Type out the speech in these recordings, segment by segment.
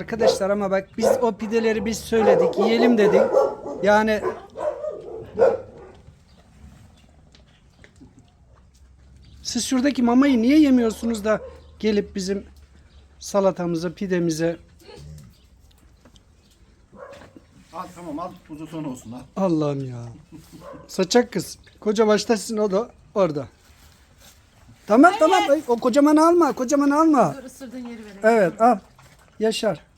Arkadaşlar ama bak biz o pideleri biz söyledik. Yiyelim dedik. Yani Siz şuradaki mamayı niye yemiyorsunuz da gelip bizim salatamıza, pidemize Al tamam al tuzu son olsun al. Allah'ım ya. Saçak kız. Koca baştasın o da orada. Tamam tamam. Ay, O kocamanı alma. Kocamanı alma. Dur ısırdığın yeri vereyim. Evet al. Yaşar.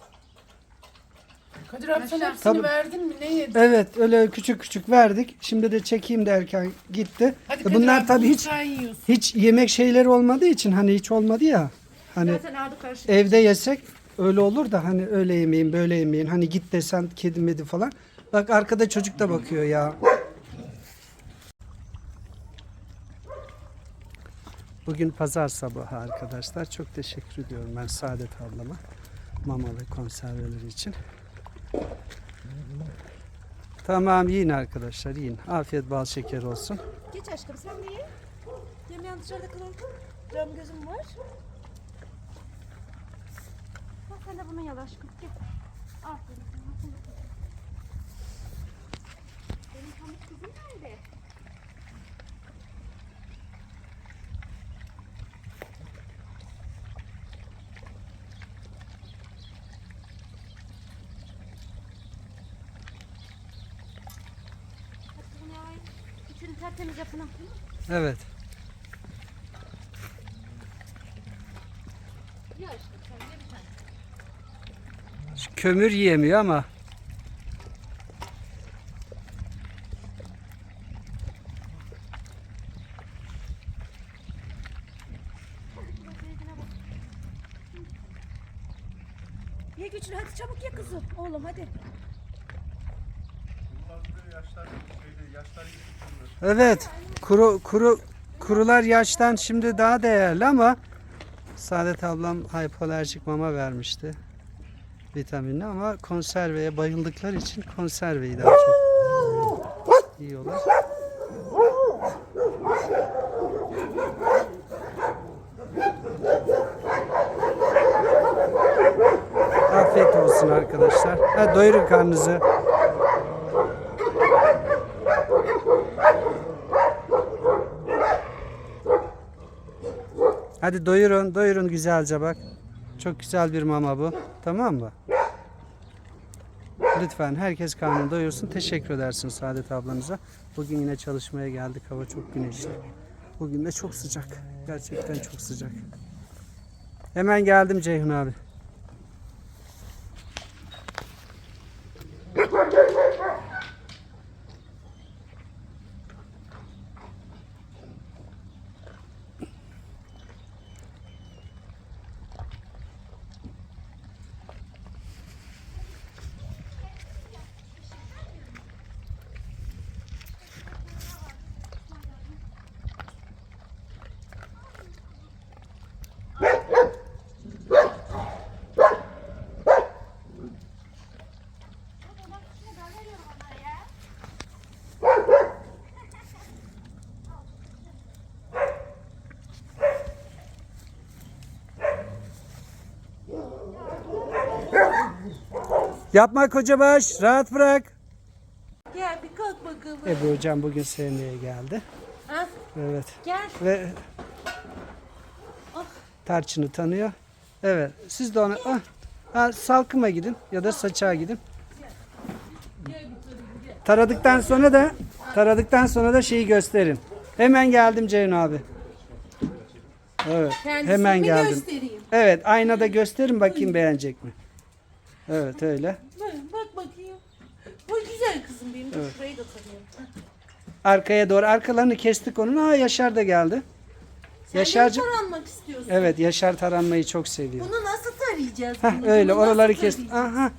Kadir abi sen hepsini Tabii. verdin mi? Ne yedin? Evet öyle küçük küçük verdik. Şimdi de çekeyim derken gitti. Hadi E, Kadir Bunlar abi, tabii hiç sen yiyorsun. hiç yemek şeyleri olmadığı için hani hiç olmadı ya. Hani Zaten evde yesek öyle olur da hani öyle yemeyin böyle yemeyin. Hani git desen kedi medi falan. Bak arkada çocuk da bakıyor ya. Bugün pazar sabahı arkadaşlar. Çok teşekkür ediyorum ben Saadet ablama. Mama ve konserveleri için. Tamam yiyin arkadaşlar yiyin. Afiyet bal şeker olsun. Geç aşkım sen de ye. Yemeğin dışarıda kalalım. Cam gözüm var. Bak sen de bunu yal aşkım. Gel. Aferin. Benim pamuk kızım nerede? Hadi bunu yal. İçini tertemiz yapın. Evet. Kömür yiyemiyor ama Ye güçlü hadi çabuk ye kızım. Oğlum hadi. Evet. Kuru kuru kurular yaştan şimdi daha değerli ama Saadet ablam hipoalerjik mama vermişti. Vitaminli ama konserveye bayıldıkları için konserveyi daha çok yiyorlar. Afiyet olsun arkadaşlar. Ha, doyurun karnınızı. Hadi doyurun, doyurun güzelce bak. Çok güzel bir mama bu. Tamam mı? Lütfen herkes karnını doyursun. Teşekkür edersin Saadet ablanıza. Bugün yine çalışmaya geldik. Hava çok güneşli. Bugün de çok sıcak. Gerçekten çok sıcak. Hemen geldim Ceyhun abi. Yapma kocabaş. Rahat bırak. Gel bir kalk bakalım. Ebru hocam bugün sevmeye geldi. Ha? Evet. Gel. Ve tarçını tanıyor. Evet. Siz de ona ah, ha, salkıma gidin ya da saçağa gidin. Taradıktan sonra da taradıktan sonra da şeyi gösterin. Hemen geldim Ceyhun abi. Evet. Kendisini hemen mi geldim. göstereyim? Evet, aynada gösterin bakayım beğenecek mi? Evet, öyle. Bak, bak bakayım. Bu güzel kızım benim. Dur şurayı da tanıyorum. Arkaya doğru arkalarını kestik onun. Aa Yaşar da geldi. Sen Yaşarcığım. de mi taranmak istiyorsun? Evet, Yaşar taranmayı çok seviyor. Bunu nasıl tarayacağız? Hah, bunu? öyle Bunu oraları nasıl kes. tarayacağız? Aha.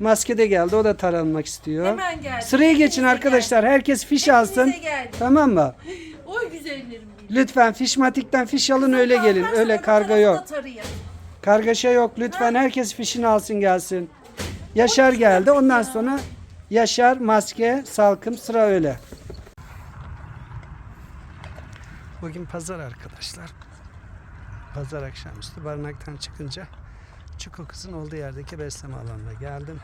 Maske de geldi. O da taranmak istiyor. Hemen geldi. Sıraya geçin Hepinize arkadaşlar. Herkes fiş geldi. alsın. Hepinize geldi. Tamam mı? Oy güzellerim benim. Lütfen fişmatikten fiş alın öyle gelin. Öyle öbür karga tarafı yok. Kargaşa yok. Lütfen herkes fişini alsın gelsin. Yaşar geldi. Ondan sonra Yaşar, maske, salkım sıra öyle. Bugün pazar arkadaşlar. Pazar akşamüstü barınaktan çıkınca Çiko kızın olduğu yerdeki besleme alanına geldim.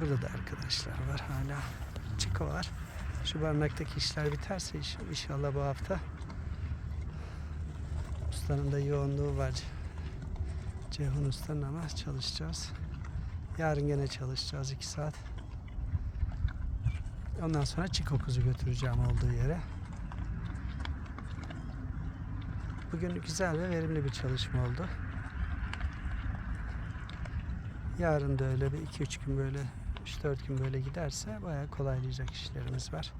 Burada da arkadaşlar var hala. Çiko var. Şu barınaktaki işler biterse inşallah bu hafta ustanın da yoğunluğu var. Ceyhun ustanın ama çalışacağız. Yarın gene çalışacağız 2 saat. Ondan sonra Çiko kuzu götüreceğim olduğu yere. Bugün güzel ve verimli bir çalışma oldu. Yarın da öyle bir 2-3 gün böyle 3-4 gün böyle giderse bayağı kolaylayacak işlerimiz var.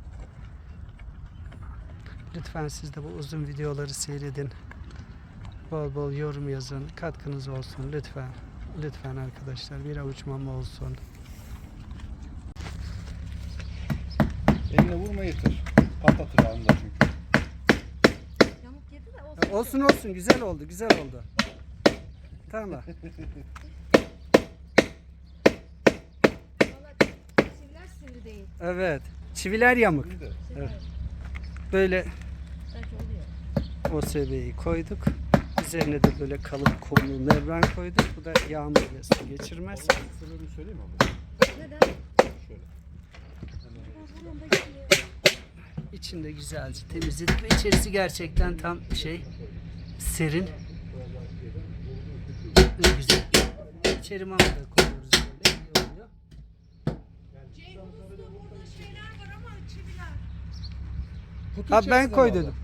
Lütfen siz de bu uzun videoları seyredin. Bol bol yorum yazın. Katkınız olsun lütfen. Lütfen arkadaşlar bir avuç mama olsun. Eline vurma yeter. Patlatır anında çünkü. Yamuk yedi de olsun. Olsun olsun güzel oldu güzel oldu. Tamam. Valla sivriler sivri değil. Evet. Çiviler yamuk. Bir de Evet. Böyle Belki oluyor. OSB'yi koyduk. Üzerine de böyle kalıp kumlu membran koyduk. Bu da yağmur ve su geçirmez. sebebini söyleyeyim mi? Neden? Şöyle. İçinde güzelce temizledik ve içerisi gerçekten tam şey serin ve güzel. İçeri mama da koyuyoruz böyle. iyi oluyor. burada şeyler var ama çiviler. Ha ben koy dedim.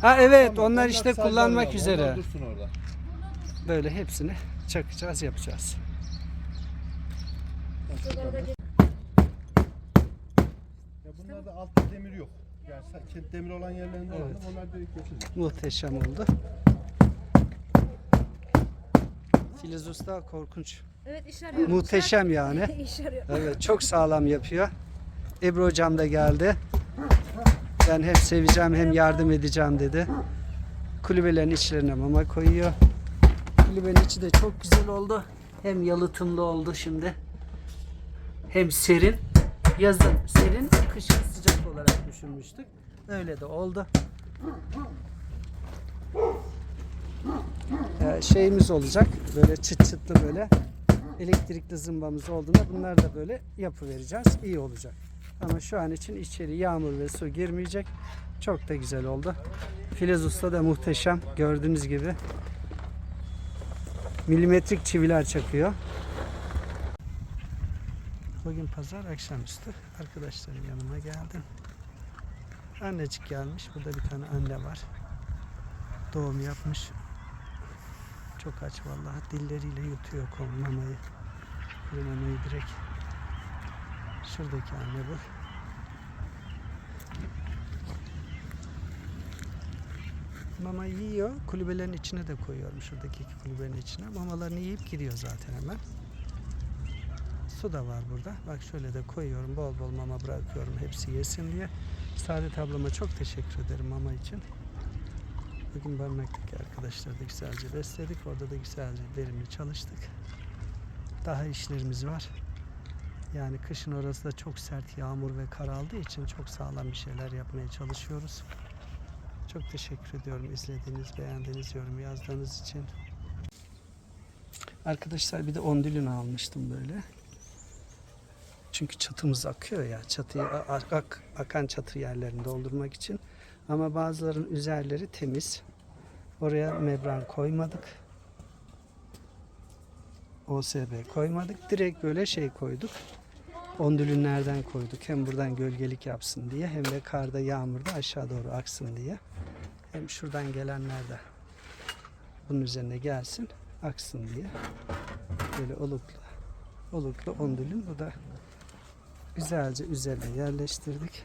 Ha evet Tamam, onlar işte kullanmak üzere. Onlar dursun orada. Böyle hepsini çakacağız yapacağız. Ya bunlarda altta demir yok. Yani sa- demir olan yerlerinde Evet. evet. onlar direkt geçecek. Muhteşem oldu. Filiz Usta korkunç. Evet iş arıyor. Muhteşem yani. İş arıyor. Evet çok sağlam yapıyor. Ebru hocam da geldi. Ben hem seveceğim hem yardım edeceğim dedi. Kulübelerin içlerine mama koyuyor. Kulübenin içi de çok güzel oldu. Hem yalıtımlı oldu şimdi. Hem serin. Yazın serin, kışın sıcak olarak düşünmüştük. Öyle de oldu. Ee, şeyimiz olacak. Böyle çıt çıtlı böyle elektrikli zımbamız olduğunda bunlar da böyle yapı vereceğiz. İyi olacak. Ama şu an için içeri yağmur ve su girmeyecek. Çok da güzel oldu. Filiz Usta da muhteşem. Gördüğünüz gibi milimetrik çiviler çakıyor. Bugün pazar akşamüstü. Arkadaşlarım yanıma geldim. Annecik gelmiş. Burada bir tane anne var. Doğum yapmış. Çok aç vallahi. Dilleriyle yutuyor kol mamayı. Mamayı direkt. Şuradaki anne bu. Mama yiyor. Kulübelerin içine de koyuyorum. Şuradaki iki kulübenin içine. Mamalarını yiyip gidiyor zaten hemen. Su da var burada. Bak şöyle de koyuyorum. Bol bol mama bırakıyorum. Hepsi yesin diye. Saadet ablama çok teşekkür ederim mama için. Bugün barınaktaki arkadaşları da güzelce besledik. Orada da güzelce verimli çalıştık. Daha işlerimiz var. Yani kışın orası da çok sert yağmur ve kar aldığı için çok sağlam bir şeyler yapmaya çalışıyoruz. Çok teşekkür ediyorum izlediğiniz, beğendiğiniz, yorum yazdığınız için. Arkadaşlar bir de ondülün almıştım böyle. Çünkü çatımız akıyor ya. Çatıyı ak, akan çatı yerlerini doldurmak için. Ama bazıların üzerleri temiz. Oraya membran koymadık. OSB koymadık. Direkt böyle şey koyduk. Ondülünlerden koyduk. Hem buradan gölgelik yapsın diye hem de karda yağmurda aşağı doğru aksın diye. Hem şuradan gelenler de bunun üzerine gelsin aksın diye. Böyle oluklu oluklu ondülün. Bu da güzelce üzerine yerleştirdik.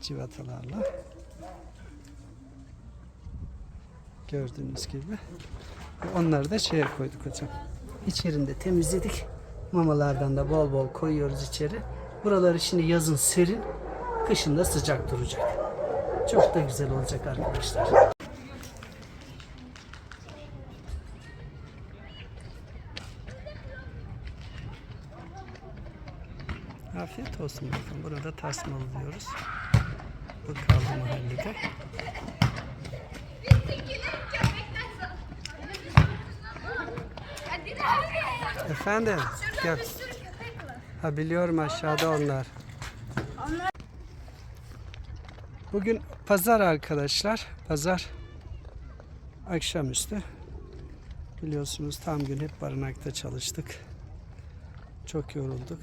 Civatalarla. Gördüğünüz gibi. Onları da şeye koyduk hocam. İçerinde temizledik. Mamalardan da bol bol koyuyoruz içeri. Buraları şimdi yazın serin, kışın da sıcak duracak. Çok da güzel olacak arkadaşlar. Afiyet olsun bakın. Buna da tasmalı diyoruz. Bu kaldı mahallede. Efendim? Var. Ha biliyorum aşağıda onlar. Bugün pazar arkadaşlar. Pazar akşamüstü. Biliyorsunuz tam gün hep barınakta çalıştık. Çok yorulduk.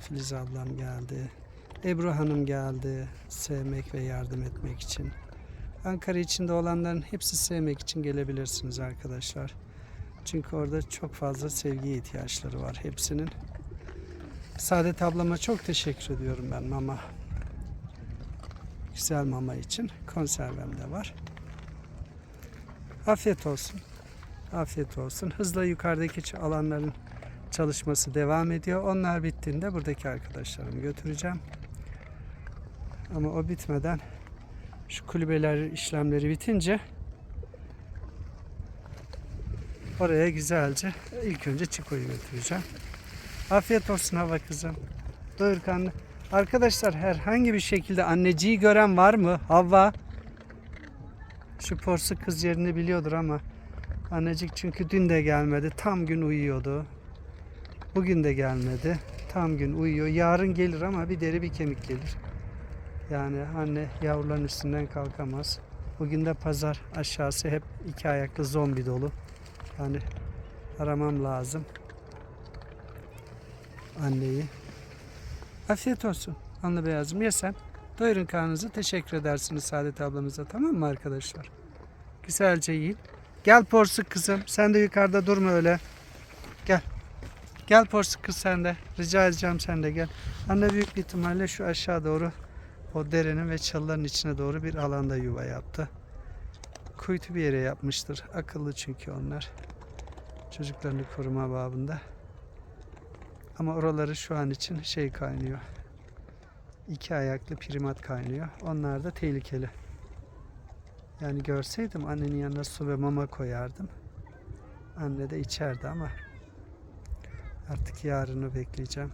Filiz ablam geldi. Ebru Hanım geldi. Sevmek ve yardım etmek için. Ankara içinde olanların hepsi sevmek için gelebilirsiniz arkadaşlar. Çünkü orada çok fazla sevgiye ihtiyaçları var hepsinin. Saadet ablama çok teşekkür ediyorum ben mama. Güzel mama için. Konservem de var. Afiyet olsun. Afiyet olsun. Hızla yukarıdaki alanların çalışması devam ediyor. Onlar bittiğinde buradaki arkadaşlarımı götüreceğim. Ama o bitmeden şu kulübeler işlemleri bitince oraya güzelce ilk önce Çiko'yu götüreceğim. Afiyet olsun hava kızım. Doyur karnını. Arkadaşlar herhangi bir şekilde anneciği gören var mı? Havva. Şu porsu kız yerini biliyordur ama annecik çünkü dün de gelmedi. Tam gün uyuyordu. Bugün de gelmedi. Tam gün uyuyor. Yarın gelir ama bir deri bir kemik gelir. Yani anne yavruların üstünden kalkamaz. Bugün de pazar aşağısı hep iki ayaklı zombi dolu. Yani aramam lazım anneyi. Afiyet olsun. Anlı beyazım ye sen. Doyurun karnınızı. Teşekkür edersiniz Saadet ablamıza. Tamam mı arkadaşlar? Güzelce yiyin. Gel porsuk kızım. Sen de yukarıda durma öyle. Gel. Gel porsuk kız sen de. Rica edeceğim sen de gel. Anne büyük bir ihtimalle şu aşağı doğru o derenin ve çalıların içine doğru bir alanda yuva yaptı. Kuytu bir yere yapmıştır. Akıllı çünkü onlar. Çocuklarını koruma babında. Ama oraları şu an için şey kaynıyor. İki ayaklı primat kaynıyor. Onlar da tehlikeli. Yani görseydim annenin yanına su ve mama koyardım. Anne de içerdi ama artık yarını bekleyeceğim.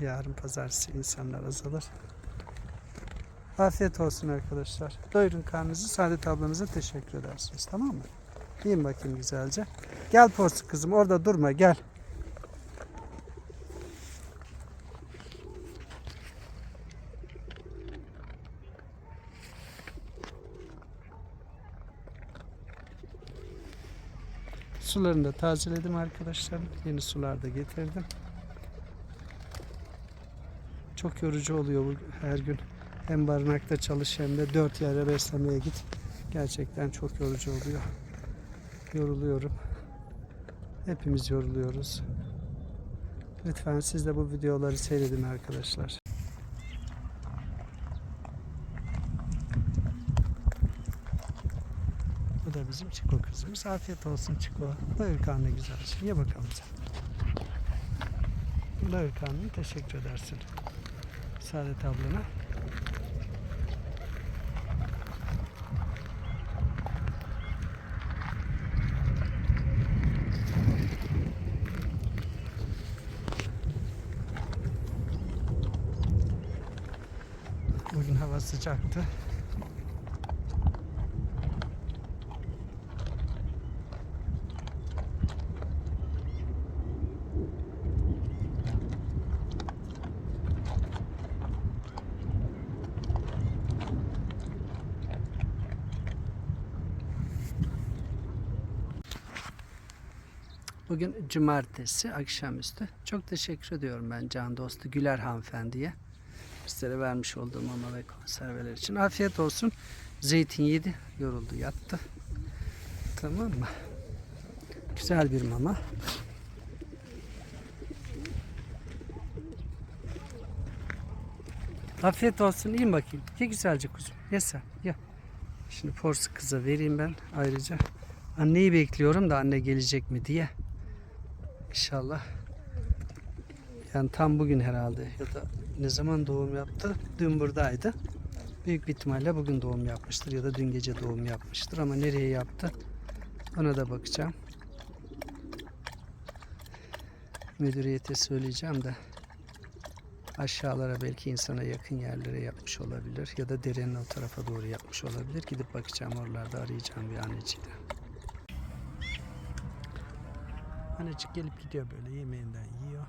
Yarın pazartesi insanlar azalır. Afiyet olsun arkadaşlar. Doyurun karnınızı. Saadet ablanıza teşekkür edersiniz. Tamam mı? Yiyin bakayım güzelce. Gel porsuk kızım orada durma gel. Sularını da tazeledim arkadaşlar. Yeni sular da getirdim. Çok yorucu oluyor bu her gün. Hem barınakta çalış hem de dört yere beslemeye git. Gerçekten çok yorucu oluyor. Yoruluyorum. Hepimiz yoruluyoruz. Lütfen siz de bu videoları seyredin arkadaşlar. Bu da bizim Çiko kızımız. Afiyet olsun Çiko. Doyur karnı güzelce. Ye bakalım sen. Doyur karnını teşekkür edersin. Saadet ablana. Bugün hava sıcaktı. Bugün cumartesi akşamüstü. Çok teşekkür ediyorum ben can dostu Güler hanımefendiye. Bizlere vermiş olduğum mama ve konserveler için. Afiyet olsun. Zeytin yedi. Yoruldu yattı. Tamam mı? Güzel bir mama. Afiyet olsun. İyiyim bakayım. Ye güzelce kuzum. Ye sen. Ye. Şimdi porsu kıza vereyim ben ayrıca. Anneyi bekliyorum da anne gelecek mi diye. İnşallah. Yani tam bugün herhalde ya da ne zaman doğum yaptı? Dün buradaydı. Büyük bir ihtimalle bugün doğum yapmıştır ya da dün gece doğum yapmıştır ama nereye yaptı? Ona da bakacağım. Müdüriyete söyleyeceğim de aşağılara belki insana yakın yerlere yapmış olabilir ya da derenin o tarafa doğru yapmış olabilir. Gidip bakacağım oralarda arayacağım bir anneciği Tanecik gelip gidiyor böyle yemeğinden yiyor.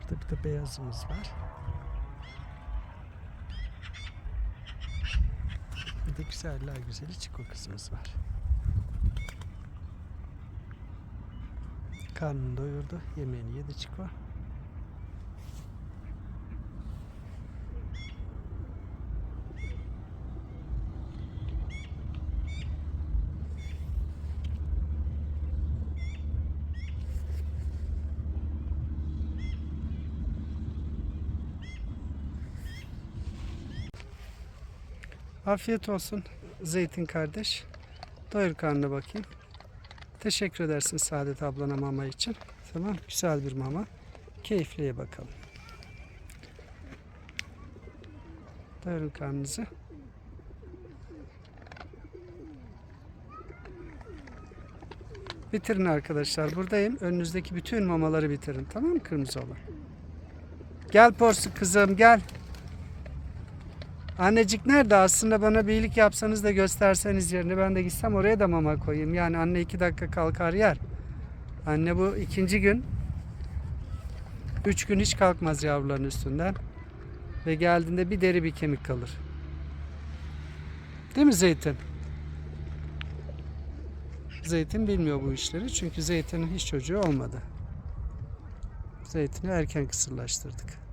Burada bir de beyazımız var. Bir de güzeller güzeli çiko kızımız var. Karnını doyurdu. Yemeğini yedi çiko. Afiyet olsun Zeytin kardeş. Doyur karnına bakayım. Teşekkür edersin Saadet ablana mama için. Tamam güzel bir mama. Keyifli ye bakalım. Doyurun karnınızı. Bitirin arkadaşlar. Buradayım. Önünüzdeki bütün mamaları bitirin. Tamam mı kırmızı olan? Gel Porsu kızım gel. Annecik nerede? Aslında bana bir iyilik yapsanız da gösterseniz yerini ben de gitsem oraya da mama koyayım. Yani anne iki dakika kalkar yer. Anne bu ikinci gün. Üç gün hiç kalkmaz yavruların üstünden. Ve geldiğinde bir deri bir kemik kalır. Değil mi Zeytin? Zeytin bilmiyor bu işleri. Çünkü Zeytin'in hiç çocuğu olmadı. Zeytin'i erken kısırlaştırdık.